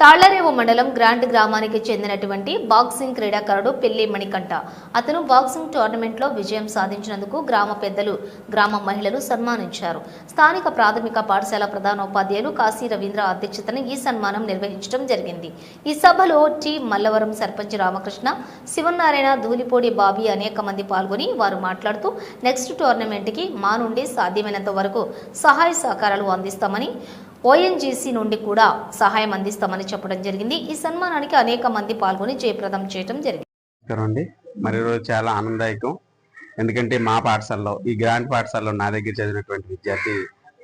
తాళ్ళరేవు మండలం గ్రాంట్ గ్రామానికి చెందినటువంటి బాక్సింగ్ క్రీడాకారుడు పెళ్ళి మణికంఠ. అతను బాక్సింగ్ టోర్నమెంట్లో విజయం సాధించినందుకు గ్రామ పెద్దలు గ్రామ మహిళలు సన్మానించారు. స్థానిక ప్రాథమిక పాఠశాల ప్రధానోపాధ్యాయులు కాశీ రవీంద్ర అధ్యక్షతన ఈ సన్మానం నిర్వహించడం జరిగింది. ఈ సభలో టి మల్లవరం సర్పంచ్ రామకృష్ణ శివనారాయణ ధూలిపోడి బాబీ అనేక మంది పాల్గొని వారు మాట్లాడుతూ నెక్స్ట్ టోర్నమెంట్కి మా నుండి సాధ్యమైనంత వరకు సహాయ సహకారాలు అందిస్తామని ఓఎన్జీసీ నుండి కూడా సహాయం అందిస్తామని చెప్పడం జరిగింది. ఈ సన్మానానికి అనేక మంది పాల్గొని జయప్రదం చేయడం జరిగింది. అండి మరి చాలా ఆనందదాయకం. ఎందుకంటే మా పాఠశాలలో ఈ గ్రాండ్ పాఠశాలలో నా దగ్గర చదివినటువంటి విద్యార్థి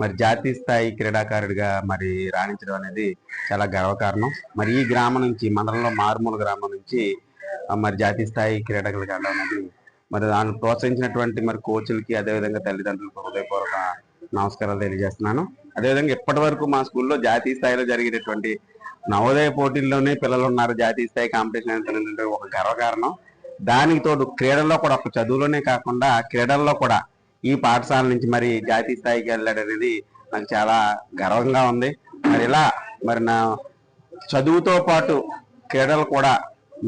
మరి జాతీయ స్థాయి క్రీడాకారుడిగా మరి రాణించడం అనేది చాలా గర్వకారణం. మరి ఈ గ్రామం నుంచి మండలంలో మారుమూల గ్రామం నుంచి మరి జాతీయ స్థాయి క్రీడకులు కావడం అనేది మరి దాన్ని ప్రోత్సహించినటువంటి మరి కోచ్లకి అదేవిధంగా తల్లిదండ్రులకు హృదయపూర్వక నమస్కారాలు తెలియజేస్తున్నాను. అదేవిధంగా ఇప్పటి వరకు మా స్కూల్లో జాతీయ స్థాయిలో జరిగేటటువంటి నవోదయ పోటీల్లోనే పిల్లలు ఉన్నారు. జాతీయ స్థాయి కాంపిటీషన్ అనేది ఒక గర్వకారణం. దానికి తోడు క్రీడల్లో కూడా ఒక చదువులోనే కాకుండా క్రీడల్లో కూడా ఈ పాఠశాల నుంచి మరి జాతీయ స్థాయికి వెళ్ళాడనేది నాకు చాలా గర్వంగా ఉంది. మరి ఇలా మరి నా చదువుతో పాటు క్రీడలు కూడా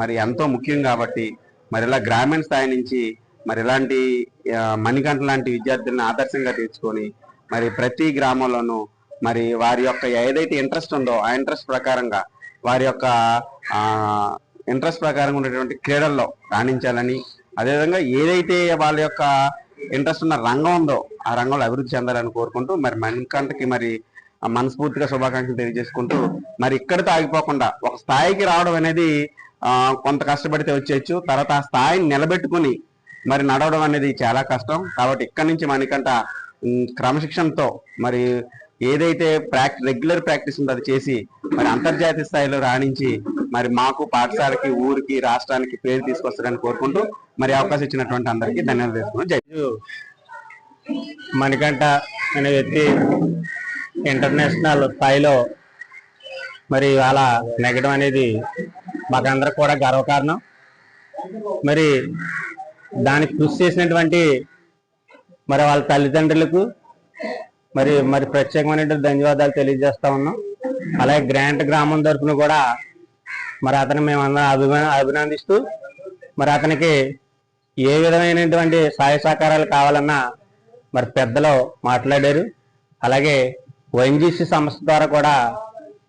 మరి ఎంతో ముఖ్యం కాబట్టి మరి ఇలా గ్రామీణ స్థాయి నుంచి మరి ఇలాంటి మణికంట మణికంఠ లాంటి విద్యార్థులను ఆదర్శంగా తెచ్చుకొని మరి ప్రతి గ్రామంలోనూ మరి వారి యొక్క ఏదైతే ఇంట్రెస్ట్ ఉందో ఆ ఇంట్రెస్ట్ ప్రకారంగా వారి యొక్క ఇంట్రెస్ట్ ప్రకారంగా ఉండేటువంటి క్రీడల్లో రాణించాలని అదేవిధంగా ఏదైతే వాళ్ళ యొక్క ఇంట్రెస్ట్ ఉన్న రంగం ఉందో ఆ రంగంలో అభివృద్ధి చెందాలని కోరుకుంటూ మరి మణికంఠకి మరి మనస్ఫూర్తిగా శుభాకాంక్షలు తెలియజేసుకుంటూ మరి ఇక్కడితో ఆగిపోకుండా ఒక స్థాయికి రావడం అనేది కొంత కష్టపడితే వచ్చేయచ్చు. తర్వాత ఆ స్థాయిని నిలబెట్టుకుని మరి నడవడం అనేది చాలా కష్టం. కాబట్టి ఇక్కడి నుంచి మనకంట క్రమశిక్షణతో మరి ఏదైతే ప్రాక్ రెగ్యులర్ ప్రాక్టీస్ ఉందో అది చేసి మరి అంతర్జాతీయ స్థాయిలో రాణించి మరి మాకు పాఠశాలకి ఊరికి రాష్ట్రానికి పేరు తీసుకొస్తారని కోరుకుంటూ మరి అవకాశం ఇచ్చినటువంటి అందరికీ ధన్యవాదాలు జై మణికంఠ అనే వ్యక్తి ఇంటర్నేషనల్ స్థాయిలో మరి ఇవాళ నెగడం అనేది మాకందరికి కూడా గర్వకారణం. మరి దానికి కృషి చేసినటువంటి మరి వాళ్ళ తల్లిదండ్రులకు మరి మరి ప్రత్యేకమైనటువంటి ధన్యవాదాలు తెలియజేస్తా ఉన్నాం. అలాగే గ్రాంట్ గ్రామం తరఫున కూడా మరి అతను మేమందరం అభిమా అభినందిస్తూ మరి అతనికి ఏ విధమైనటువంటి సహాయ సహకారాలు కావాలన్నా మరి పెద్దలు మాట్లాడారు. అలాగే వైఎన్జిసి సంస్థ ద్వారా కూడా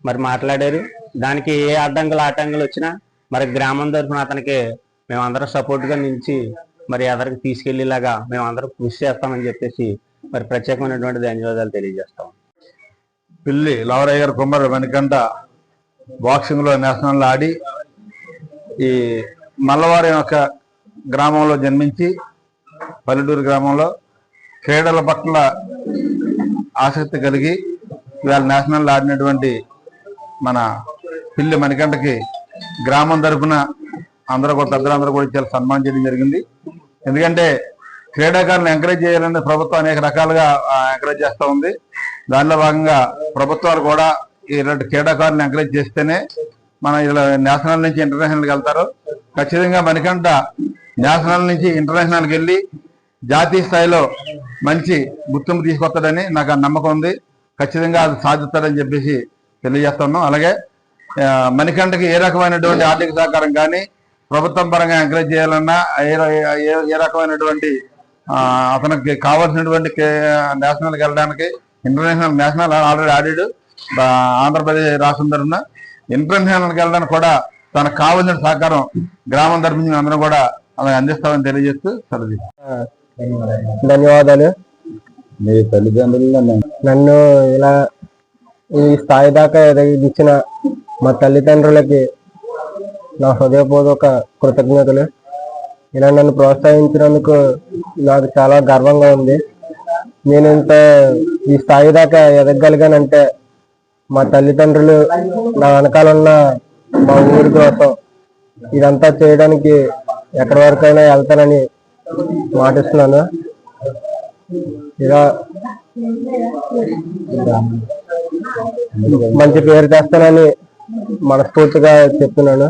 మరి మాట్లాడారు. దానికి ఏ అడ్డంకులు ఆటంకులు వచ్చినా మరి గ్రామం తరఫున అతనికి మేమందరం సపోర్ట్గా నిలిచి మరి అందరికి తీసుకెళ్ళేలాగా మేమందరం కృషి చేస్తామని చెప్పేసి మరి ప్రత్యేకమైనటువంటి ధన్యవాదాలు తెలియజేస్తాం పిల్లి లవరయ్య గారు కుమారు వెనకంట బాక్సింగ్లో నేషనల్ ఆడి ఈ మల్లవారి యొక్క గ్రామంలో జన్మించి పల్లెటూరు గ్రామంలో క్రీడల పట్ల ఆసక్తి కలిగి ఇవాళ నేషనల్ ఆడినటువంటి మన పిల్లి మణికంటకి గ్రామం తరఫున అందరూ కూడా పెద్దలందరూ కూడా చాలా సన్మానం చేయడం జరిగింది. ఎందుకంటే క్రీడాకారులను ఎంకరేజ్ చేయాలని ప్రభుత్వం అనేక రకాలుగా ఎంకరేజ్ చేస్తూ ఉంది. దానిలో భాగంగా ప్రభుత్వాలు కూడా ఇలాంటి క్రీడాకారులను ఎంకరేజ్ చేస్తేనే మన ఇలా నేషనల్ నుంచి ఇంటర్నేషనల్కి వెళ్తారు. ఖచ్చితంగా మనకంట నేషనల్ నుంచి ఇంటర్నేషనల్కి వెళ్ళి జాతీయ స్థాయిలో మంచి గుర్తింపు తీసుకొస్తాడని నాకు ఆ నమ్మకం ఉంది. ఖచ్చితంగా అది సాధిస్తాడని చెప్పేసి తెలియజేస్తున్నాం అలాగే మణికంఠకి ఏ రకమైనటువంటి ఆర్థిక సహకారం కానీ ప్రభుత్వం పరంగా ఎంకరేజ్ చేయాలన్నా ఏ ఏ- రకమైనటువంటి ఆ, అతనికి కావాల్సినటువంటి కే- నేషనల్కి వెళ్ళడానికి ఇంటర్నేషనల్ నేషనల్ ఆల్రెడీ ఆడాడు ఆంధ్రప్రదేశ్ రాష్ట్రం తరఫున ఇంటర్నేషనల్కి వెళ్ళడానికి కూడా తనకు కావాల్సిన సహకారం గ్రామం తరఫు నుంచి అందరం కూడా అలా అందిస్తామని తెలియజేస్తూ సెలవు ధన్యవాదాలు. మీ తల్లిదండ్రులు నన్ను ఇలా ఈ స్థాయి దాకా ఎదిగించిన మా తల్లిదండ్రులకి నా హృదయపూర్వక కృతజ్ఞతలు. ఇలా నన్ను ప్రోత్సహించినందుకు నాకు చాలా గర్వంగా ఉంది. నేను ఇంత ఈ స్థాయి దాకా ఎదగలిగానంటే మా తల్లిదండ్రులు నా వెనకాల ఉన్న మా ఊరి కోసం ఇదంతా చేయడానికి ఎక్కడి వరకైనా వెళ్తానని మాటిస్తున్నాను. ఇలా మంచి పేరు తెస్తానని మనస్ఫూర్తిగా చెప్తున్నాను.